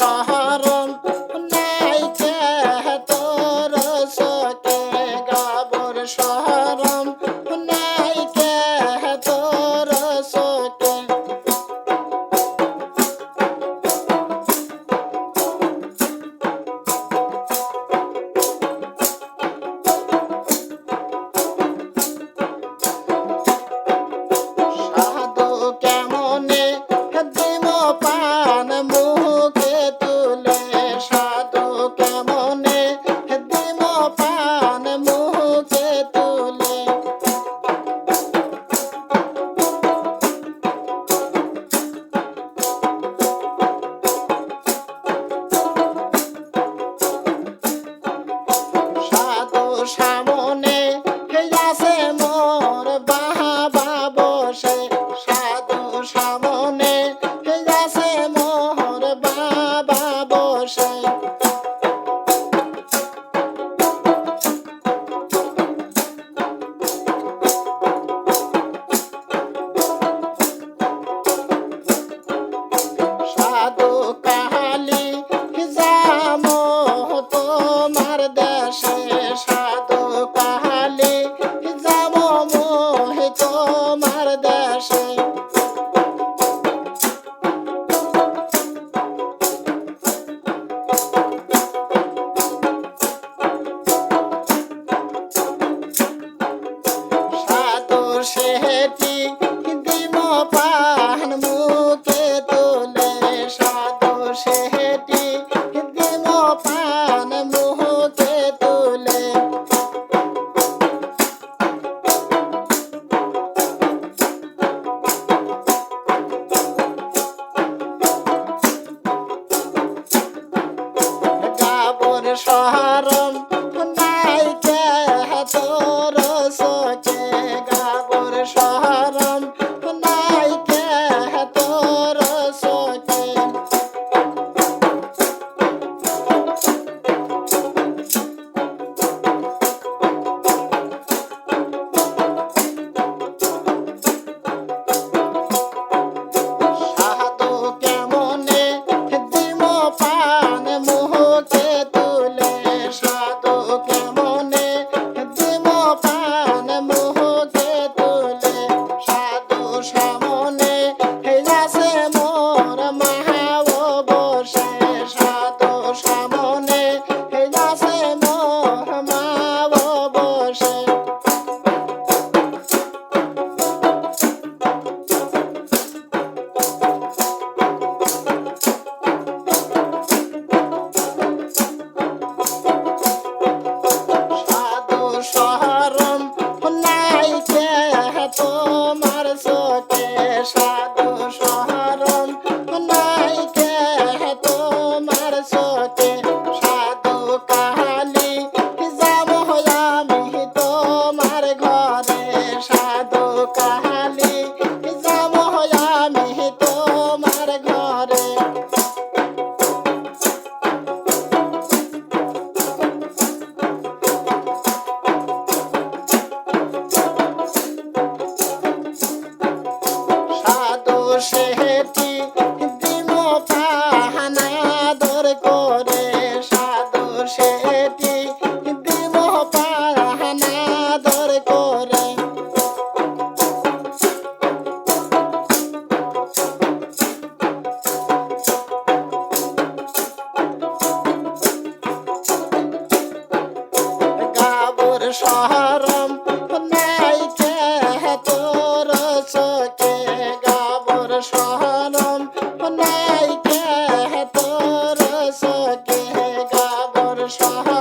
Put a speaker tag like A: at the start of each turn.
A: সাহারা সামনে আছে মোর বাহাবা বসে। সাধু সামনে আছে মোর বাবা বসে। সাধু কাহালি, যাম তোমার দেশে। বেটি দিম পান মুখে তুলে সাধু সেটি দিম পান মুখে তুলে। গাবর সহারণ সহারম নাই কে তোর চোখে। গাবর সহারম নাই কে তোর চোখে। গাবর সহারম